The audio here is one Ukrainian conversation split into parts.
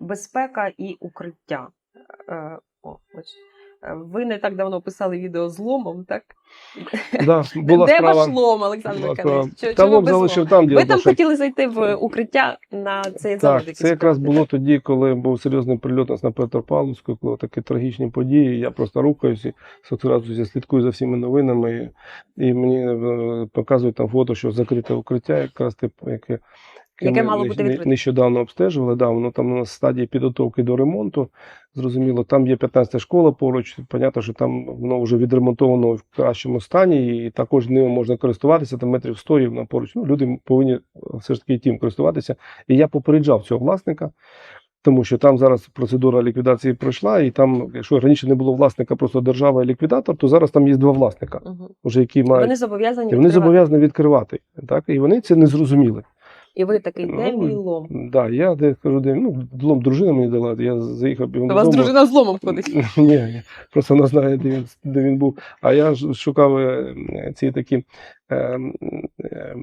безпека і укриття. Е, О, ось. Е, Ви не так давно писали відео з ломом, так? Да, була Де справа. ваш лом, Олександр Миколаївич? Та лом залишив там, Ви де там хотіли зайти в укриття на цей завод. Так, це якраз було тоді, коли був серйозний прильот нас на Петропавловську, коли такі трагічні події. Я просто рухаюся, одразу я слідкую за всіми новинами, і, мені е, показують там фото, що закрите укриття, якраз типу, яке. Яке мало бути відкрите. Нещодавно обстежували, да, воно там у нас стадії підготовки до ремонту. Зрозуміло, там є 15 школа поруч. Понятно, що там воно вже відремонтовано в кращому стані, і також ним можна користуватися, там метрів 100 і на поруч. Ну, люди повинні е, все ж таки тим користуватися. І я попереджав цього власника, тому що там зараз процедура ліквідації пройшла, і там, якщо раніше не було власника, просто держава і ліквідатор, то зараз там є два власника, Мгм. вже які мають. Вони зобов'язані І вони відкривати. зобов'язані відкривати. Так? І вони це не зрозуміли. І ви такий, де Ну, мій лом? Да, я де кажу, де ну, лом дружина мені дала, я заїхав бігом У вас дружина з ломом ходить. Ні, ні, просто вона знає, де він, де він був. А я ж шукав е, ці такі е, е,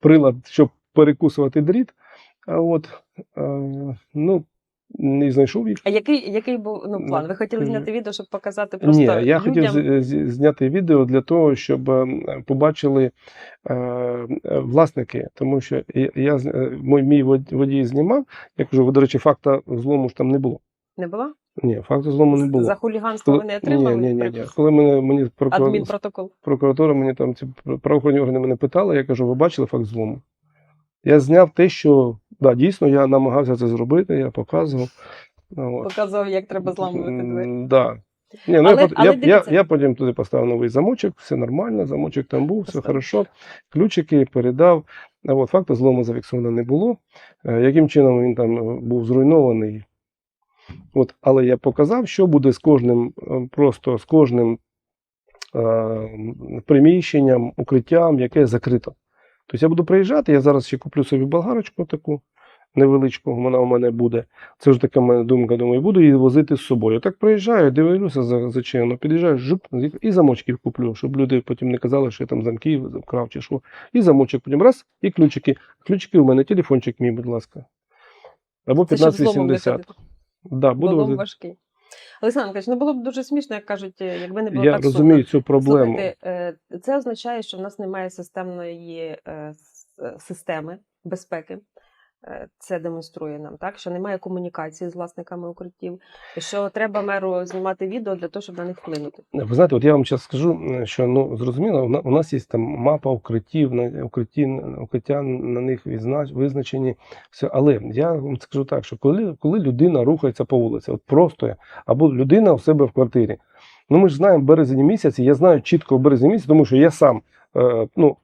прилад, щоб перекусувати дріт. А от, е, ну, не знайшов їх. А який, який був ну, план? Ви хотіли зняти відео, щоб показати просто Ні, я людям? хотів зняти відео для того, щоб е, побачили е, власники, тому що я, е, мій, мій водій знімав. Я кажу, до речі, факта злому ж там не було. Не було? Ні, факту злому не було. За хуліганство ви не отримали? ні, ні, ні, ні. Коли мене мені прокурор, Адмінпротокол. прокуратура мені там ці правоохоронні органи мене питали, я кажу, ви бачили факт злому? Я зняв те, що да, дійсно я намагався це зробити, я показував. Ну, от. Показав, як треба зламувати двері. Да. Ні, ну Але- я, але я, я, я потім туди поставив новий замочок, все нормально, замочок там був, все хорошо. Ключики передав. От, факту злому зафіксовано не було. Е, Яким чином він там е, був зруйнований. От, але я показав, що буде з кожним, е, просто з кожним е, приміщенням, укриттям, яке закрито. Тобто я буду приїжджати, я зараз ще куплю собі болгарочку таку невеличку, вона у мене буде. Це ж така моя думка, думаю, буду її возити з собою. Так приїжджаю, дивлюся за зачинено, під'їжджаю, жуп, і замочків куплю, щоб люди потім не казали, що я там замків вкрав чи що. І замочок потім раз, і ключики. Ключики у мене, телефончик мій, будь ласка. Або Це щоб 1580. Да, буду возити. важкий. Олександр Миколаївич, ну було б дуже смішно, як кажуть, е, якби не було Я так розумію сумно. цю проблему. Слухайте, е, це означає, що в нас немає системної е, системи безпеки. Е, Це демонструє нам, так? Що немає комунікації з власниками укриттів, що треба меру знімати відео для того, щоб на них вплинути. Ви знаєте, от я вам зараз скажу, що ну зрозуміло, у нас є там мапа укриттів, укритті, укриття на них визначені. Все. Але я вам скажу так, що коли, коли людина рухається по вулиці, от просто або людина у себе в квартирі. Ну ми ж знаємо березень місяць, і я знаю чітко березні місяці, тому що я сам е, ну,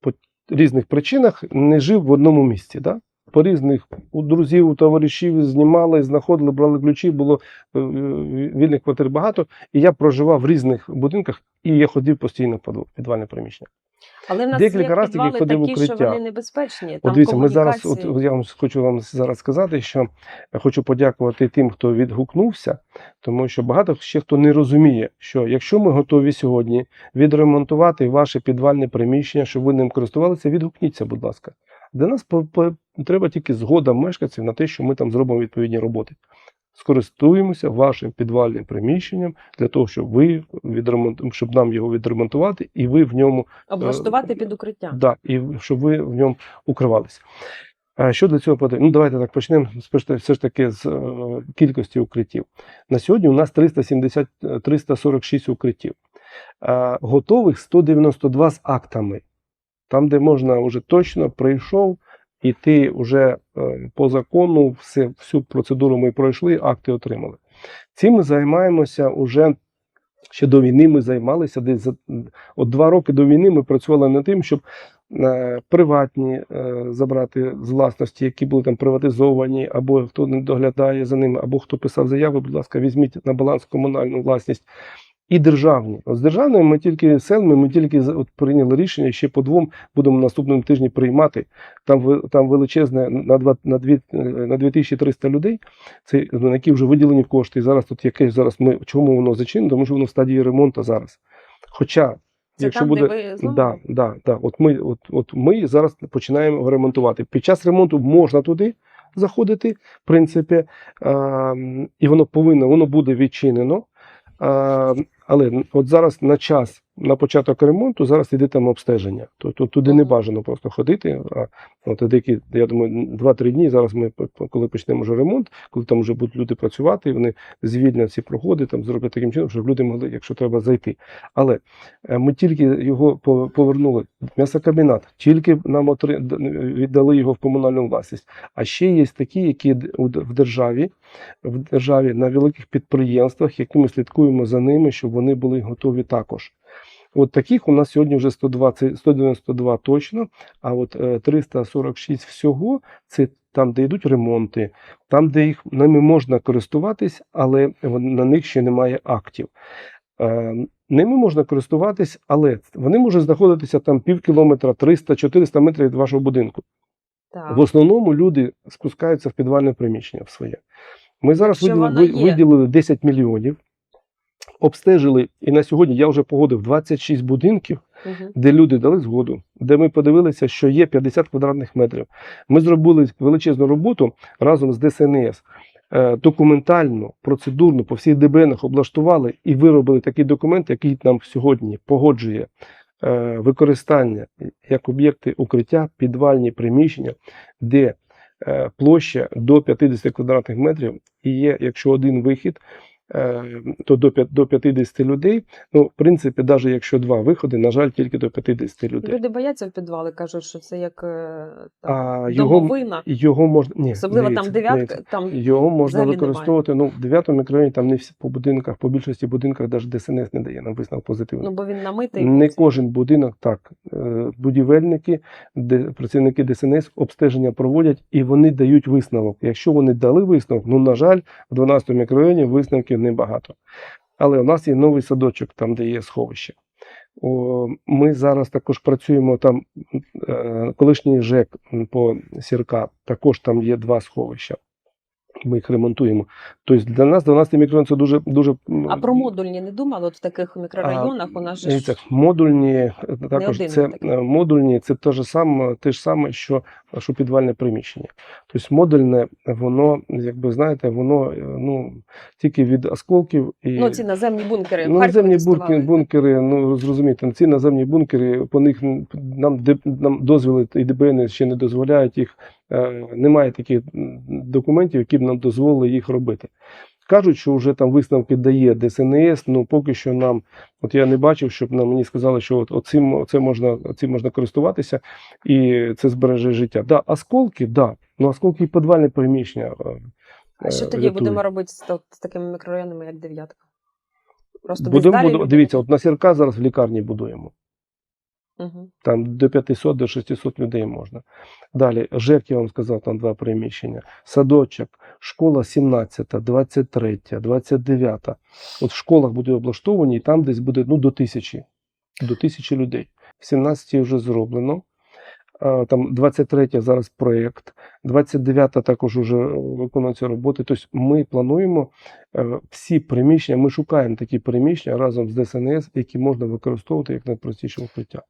по різних причинах не жив в одному місці. Да? По різних у друзів, у товаришів знімали, знаходили, брали ключі, було е, вільних квартир багато. І я проживав в різних будинках, і я ходив постійно підвал- підвальне приміщення. Але в нас Декілька є раз таки ходив такі, що вони небезпечні. Там дивіться, ми зараз, от, я вам хочу вам зараз сказати, що я хочу подякувати тим, хто відгукнувся, тому що багато ще хто не розуміє, що якщо ми готові сьогодні відремонтувати ваше підвальне приміщення, щоб ви ним користувалися, відгукніться, будь ласка. Для нас по- по- треба тільки згода мешканців на те, що ми там зробимо відповідні роботи. Скористуємося вашим підвальним приміщенням для того, щоб ви відремонт... щоб нам його відремонтувати, і ви в ньому облаштувати е, під укриття. Да, і щоб ви в ньому укривалися. Що для цього потрібно? Ну, давайте так почнемо все ж таки з е, кількості укриттів. На сьогодні у нас 370, е, 346 укриттів. Е, готових 192 з актами. Там, де можна вже точно прийшов, і ти вже е, по закону все, всю процедуру ми пройшли, акти отримали. Цим ми займаємося уже ще до війни. Ми займалися десь за от два роки до війни. Ми працювали над тим, щоб е, приватні е, забрати з власності, які були там приватизовані, або хто не доглядає за ними, або хто писав заяви, будь ласка, візьміть на баланс комунальну власність. І державні. От з державними ми тільки селами, ми тільки от прийняли рішення, ще по двом будемо наступному тижні приймати. Там, там величезне на, два, на, дві, на 2300 людей, це, на які вже виділені кошти. І зараз тут якесь зараз ми чому воно зачинено, тому що воно в стадії ремонту зараз. Хоча, Це якщо там, буде. де ви? Да, да, да. От ми, от, от ми зараз починаємо ремонтувати. Під час ремонту можна туди заходити, в принципі, е, і воно повинно, воно буде відчинено. Але от зараз на час, на початок ремонту, зараз іде там обстеження. Тобто туди не бажано просто ходити. А от деякі, я думаю, 2-3 дні. Зараз ми, коли почнемо вже ремонт, коли там вже будуть люди працювати, вони звільнять ці проходи, там зроблять таким чином, щоб люди могли, якщо треба, зайти. Але е, ми тільки його повернули в м'ясокомбінат, тільки нам отри... віддали його в комунальну власність. А ще є такі, які в державі, в державі на великих підприємствах, які ми слідкуємо за ними, щоб вони були готові також. От таких у нас сьогодні вже 120, 192 точно, а от е, 346 всього це там, де йдуть ремонти, там, де їх ними можна користуватись, але на них ще немає актів. Е, Ними можна користуватись, але вони можуть знаходитися там пів кілометра, 300-400 метрів від вашого будинку. Так. В основному люди спускаються в підвальне приміщення в своє. Ми зараз Що виділили, виділили 10 мільйонів, обстежили, і на сьогодні я вже погодив 26 будинків, Мгм. де люди дали згоду, де ми подивилися, що є 50 квадратних метрів. Ми зробили величезну роботу разом з ДСНС. е, Документально, процедурно по всіх ДБНах облаштували і виробили такий документ, який нам сьогодні погоджує е, використання як об'єкти укриття, підвальні приміщення, де е, площа до 50 квадратних метрів і є, якщо один вихід, то до, 50 людей. Ну, в принципі, навіть якщо два виходи, на жаль, тільки до 50 людей. Люди бояться в підвали, кажуть, що це як е, там, А його, домовина. його можна ні, Особливо дивіться, там дев'ятка, там Його можна використовувати. Ну, в 9 мікрорайоні там не всі по будинках, по більшості будинках навіть ДСНС не дає нам висновок позитивний. ну бо він намитий. Не кожен будинок так. Е, Будівельники, де працівники ДСНС обстеження проводять і вони дають висновок. Якщо вони дали висновок, ну на жаль, в 12 мікрорайоні висновків небагато. Але у нас є новий садочок, там де є сховище. Ми зараз також працюємо там, е, колишній ЖЕК по Сірка, також там є два сховища. Ми їх ремонтуємо. Тобто для нас 12 мікрорайон це дуже дуже А про модульні не думали? От в таких мікрорайонах у нас же ж модульні е, також це такий. е, модульні, це те ж саме, те ж саме, що, що підвальне приміщення. Тобто модульне, воно, якби знаєте, воно е, ну тільки від осколків і ну ці наземні бункери. Ну, наземні бункери, бункери, ну зрозумієте, ці наземні бункери, по них нам, нам дозвіли і ДБН ще не дозволяють їх. Е, Немає таких документів, які б нам дозволили їх робити. Кажуть, що вже там висновки дає ДСНС, ну поки що нам, от я не бачив, щоб нам мені сказали, що от оцим, оце можна, цим можна користуватися і це збереже життя. Да, осколки, да, ну осколки і підвальне приміщення. е, А що е, тоді рятують. будемо робити з, з такими мікрорайонами, як дев'ятка? Просто Будемо, далі дивіться, от на Сірка зараз в лікарні будуємо. Мгм. Там до 500, до 600 людей можна. Далі, ЖЕК, я вам сказав, там два приміщення. Садочок, школа 17, 23, 29. От в школах буде облаштовані, і там десь буде ну, до тисячі, до тисячі людей. В 17 вже зроблено. Там 23 зараз проєкт, 29 також вже виконуються роботи. Тобто ми плануємо е, всі приміщення, ми шукаємо такі приміщення разом з ДСНС, які можна використовувати як найпростіше укриття.